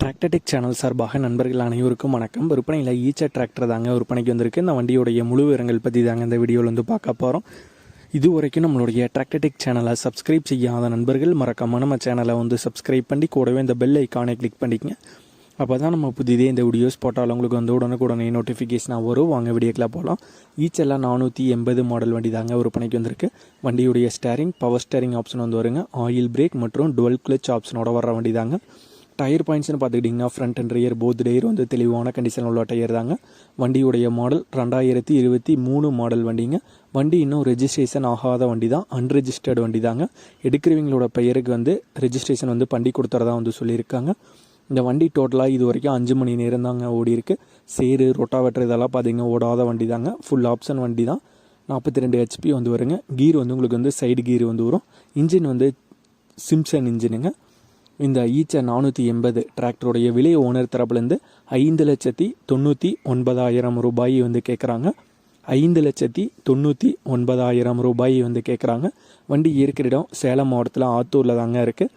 Tractor Tech channel சார்பாக நண்பர்கள் அனைவருக்கும் வணக்கம். விற்பனையில் ஈச்ச டிராக்டர் தாங்க விற்பனைக்கு வந்திருக்கு. இந்த வண்டியுடைய முழு விவரங்கள் பற்றி தாங்க இந்த வீடியோவில் வந்து பார்க்க போகிறோம் இது வரைக்கும் நம்மளுடைய டிராக்டர்டெக் சேனலை சப்ஸ்கிரைப் செய்யாத நண்பர்கள் மறக்காம நம்ம சேனலை வந்து சப்ஸ்கிரைப் பண்ணி கூடவே இந்த பெல் ஐக்கானை கிளிக் பண்ணிக்கங்க. அப்போ தான் நம்ம புதிதே இந்த வீடியோஸ் போட்டாலும் உங்களுக்கு வந்து உடனுக்குடனே நோட்டிஃபிகேஷனாக வரும். வாங்க வீடியோக்கெலாம் போகலாம் ஈச்செல்லாம் நானூற்றி எண்பது மாடல் வண்டி தாங்க விற்பனைக்கு வந்திருக்கு. வண்டியுடைய ஸ்டேரிங் பவர் ஸ்டேரிங் ஆப்ஷன் வந்து வருங்க. ஆயில் பிரேக் மற்றும் டுவெல் கிளச் ஆப்ஷனோட வர வண்டி தாங்க. டயர் பாயிண்ட்ஸ்னு பார்த்துக்கிட்டிங்கன்னா front and rear both tyre வந்து தெளிவான கண்டிஷன் உள்ள டயர் தாங்க. வண்டியுடைய மாடல் ரெண்டாயிரத்தி இருபத்தி மூணு மாடல் வண்டிங்க. வண்டி இன்னும் ரெஜிஸ்ட்ரேஷன் ஆகாத வண்டி தான் அன்ரெஜிஸ்டர்டு வண்டி தாங்க எடுக்கிறவங்களோட பெயருக்கு வந்து ரெஜிஸ்ட்ரேஷன் வந்து பண்ணி கொடுத்துறதா வந்து சொல்லியிருக்காங்க. இந்த வண்டி டோட்டலாக இது வரைக்கும் அஞ்சு மணி நேரம் தாங்க ஓடி இருக்கு. சேரு ரொட்டாவேட்டர் இதெல்லாம் பார்த்தீங்கன்னா ஓடாத வண்டி தாங்க ஃபுல் ஆப்ஷன் வண்டி தான் நாற்பத்தி ரெண்டு ஹெச்பி வந்து வருங்க. கீர் வந்து உங்களுக்கு வந்து சைடு கீர் வந்து வரும். இன்ஜின் வந்து சிம்சன் இன்ஜினுங்க இந்த ஈச்ச நானூற்றி எண்பது டிராக்டருடைய விலை ஓனர் தரப்புலேருந்து ஐந்து லட்சத்தி தொண்ணூற்றி ஒன்பதாயிரம் ரூபாய் வந்து கேட்குறாங்க. ஐந்து லட்சத்தி தொண்ணூற்றி ஒன்பதாயிரம் ரூபாய் வந்து கேட்குறாங்க. வண்டி இருக்கிற இடம் சேலம் மாவட்டத்தில் ஆத்தூரில் தாங்க இருக்குது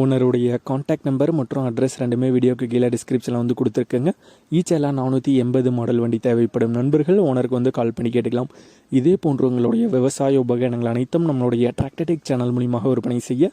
ஓனருடைய காண்டாக்ட் நம்பர் மற்றும் அட்ரஸ் ரெண்டுமே வீடியோக்கு கீழே டிஸ்கிரிப்ஷனில் வந்து கொடுத்துருக்குங்க. ஈச்செல்லாம் நானூற்றி எண்பது மாடல் வண்டி தேவைப்படும். நண்பர்கள் ஓனருக்கு வந்து கால் பண்ணி கேட்டுக்கலாம். இதே போன்ற உங்களுடைய விவசாய உபகரணங்கள் அனைத்தும் நம்மளுடைய டிராக்டடிக் சேனல் மூலியமாக விற்பனை செய்ய